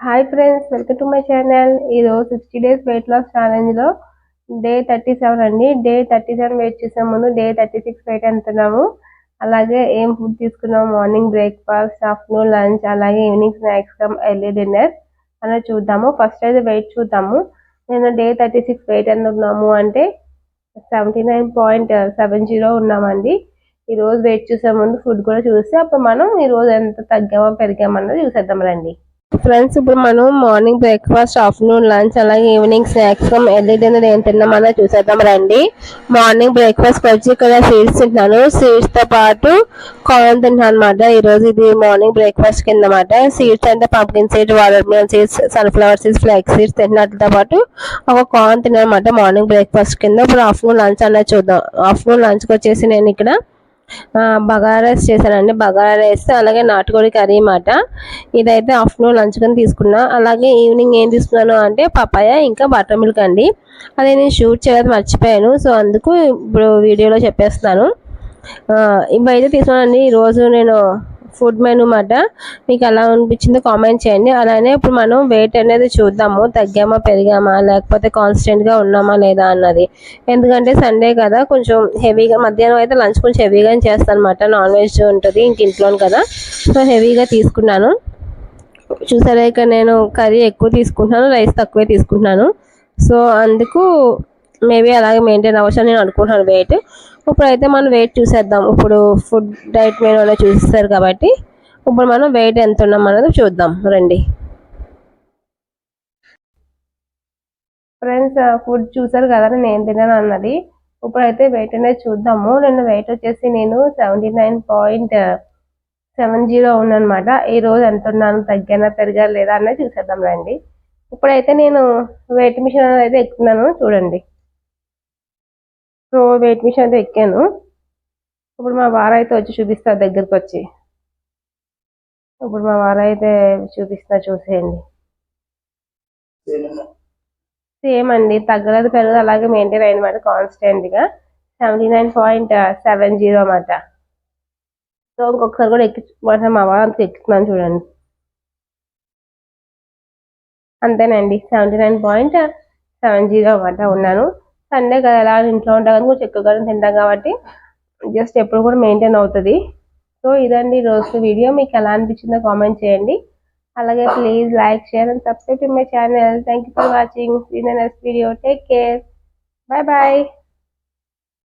Hi friends welcome to my channel ఈరోజు sixty days weight loss ఛాలెంజ్లో day thirty seven అండి. Day thirty seven weight చేసే ముందు day thirty six weight అంటున్నాము అలాగే ఏం ఫుడ్ తీసుకున్నాము మార్నింగ్ బ్రేక్ఫాస్ట్ ఆఫ్టర్నూన్ లంచ్ అలాగే evening snacks come early dinner అనేది చూద్దాము. ఫస్ట్ అయితే వెయిట్ చూద్దాము. నేను డే థర్టీ సిక్స్ వెయిట్ అంటున్నాము ఉన్నాము అంటే seventy nine point seven zero ఉన్నామండి. ఈరోజు వెయిట్ చూసే ముందు ఫుడ్ కూడా చూస్తే అప్పుడు మనం ఈరోజు ఎంత తగ్గామో పెరిగామన్నది చూసేద్దాం రండి. ఫ్రెండ్స్ ఇప్పుడు మనం మార్నింగ్ బ్రేక్ఫాస్ట్ ఆఫ్టర్నూన్ లంచ్ అలాగే ఈవినింగ్ స్నాక్స్ ఎర్లీ డిన్నర్ ఏం తిన్నామన్నా చూసేద్దాం రండి. మార్నింగ్ బ్రేక్ఫాస్ట్ వచ్చి ఇక్కడ సీడ్స్ తింటున్నాను. స్వీట్స్తో పాటు కార్న్ తింటున్నాను అనమాట ఈ రోజు ఇది మార్నింగ్ బ్రేక్ఫాస్ట్ కింద అనమాట సీడ్స్ అంటే pumpkin seed watermelon seeds sunflower seeds flax seeds తింటున్నట్లతో పాటు ఒక కార్న్ తిన్నాను అనమాట మార్నింగ్ బ్రేక్ఫాస్ట్ కింద. ఇప్పుడు ఆఫ్టర్నూన్ లంచ్ అన్నది చూద్దాం. ఆఫ్టర్నూన్ లంచ్కి వచ్చేసి నేను ఇక్కడ బగారా రైస్ చేశానండి. బగారా రైస్ అలాగే నాటుకోడి కర్రీ అన్నమాట. ఇదైతే ఆఫ్టర్నూన్ లంచ్ కింద తీసుకున్నా. అలాగే ఈవినింగ్ ఏం తీసుకున్నాను అంటే పపాయ ఇంకా బటర్ మిల్క్ అండి. అదే నేను షూట్ చేయలేదు మర్చిపోయాను. సో అందుకు ఇప్పుడు వీడియోలో చెప్పేస్తున్నాను. ఇవైతే తీసుకున్నానండి. ఈరోజు నేను ఫుడ్ మెనూ మాట. మీకు ఎలా అనిపించిందో కామెంట్ చేయండి. అలానే ఇప్పుడు మనం వెయిట్ అనేది చూద్దాము. తగ్గామా పెరిగామా లేకపోతే కాన్స్టెంట్గా ఉన్నామా లేదా అన్నది. ఎందుకంటే సండే కదా కొంచెం హెవీగా మధ్యాహ్నం అయితే లంచ్ కొంచెం హెవీగానే చేస్తాను అనమాట నాన్ వెజ్ ఉంటుంది ఇంక ఇంట్లోనే కదా. సో హెవీగా తీసుకున్నాను. చూసారా ఇక నేను కర్రీ ఎక్కువ తీసుకుంటున్నాను రైస్ తక్కువే తీసుకుంటున్నాను. సో అందుకు మేబీ అలాగే మెయింటైన్ అవ్వచ్చు నేను అనుకుంటున్నాను వెయిట్. ఇప్పుడైతే మనం వెయిట్ చూసేద్దాం. ఇప్పుడు ఫుడ్ డైట్ మెనూ అనేది చూస్తారు కాబట్టి ఇప్పుడు మనం వెయిట్ ఎంత ఉన్నాం అనేది చూద్దాం. రండి. ఫ్రెండ్స్ ఫుడ్ చూసారు కదా నేను ఏం తిన్నాను అన్నది. ఇప్పుడైతే వెయిట్ అనేది చూద్దాము. నేను వెయిట్ వచ్చేసి నేను seventy nine point seven zero ఉందనమాట ఈ రోజు ఎంత ఉన్నాను తగ్గానా పెరిగా లేదా అన్నది చూసేద్దాం రండి. ఇప్పుడైతే నేను వెయిట్ మిషన్ అనేది అయితే ఎక్కుతున్నాను చూడండి. సో వెయిట్ మిషన్ అయితే ఎక్కాను. ఇప్పుడు మా వార అయితే వచ్చి చూపిస్తారు దగ్గరికి వచ్చి ఇప్పుడు మా వార అయితే చూపిస్తా చూసేయండి. సేమ్. అండి. తగ్గలేదు పెరగదు అలాగే మెయింటైన్ అయిందన్నమాట కాన్స్టెంట్గా. Seventy nine point seven zero అన్నమాట. సో ఇంకొకసారి కూడా ఎక్కించుకుంటున్నాను మా వారు అంతా ఎక్కుతున్నాను చూడండి. అంతేనండి. Seventy nine point seven zero అన్నమాట ఉన్నాను. సండే కదా ఎలా ఇంట్లో ఉంటాం కదా కొంచెం ఎక్కువగానే తింటాం కాబట్టి జస్ట్ ఎప్పుడు కూడా మెయింటైన్ అవుతుంది. సో ఇదండి రోజు వీడియో మీకు ఎలా అనిపించిందో కామెంట్ చేయండి. అలాగే please like share and subscribe to my channel thank you for watching see next video take care bye bye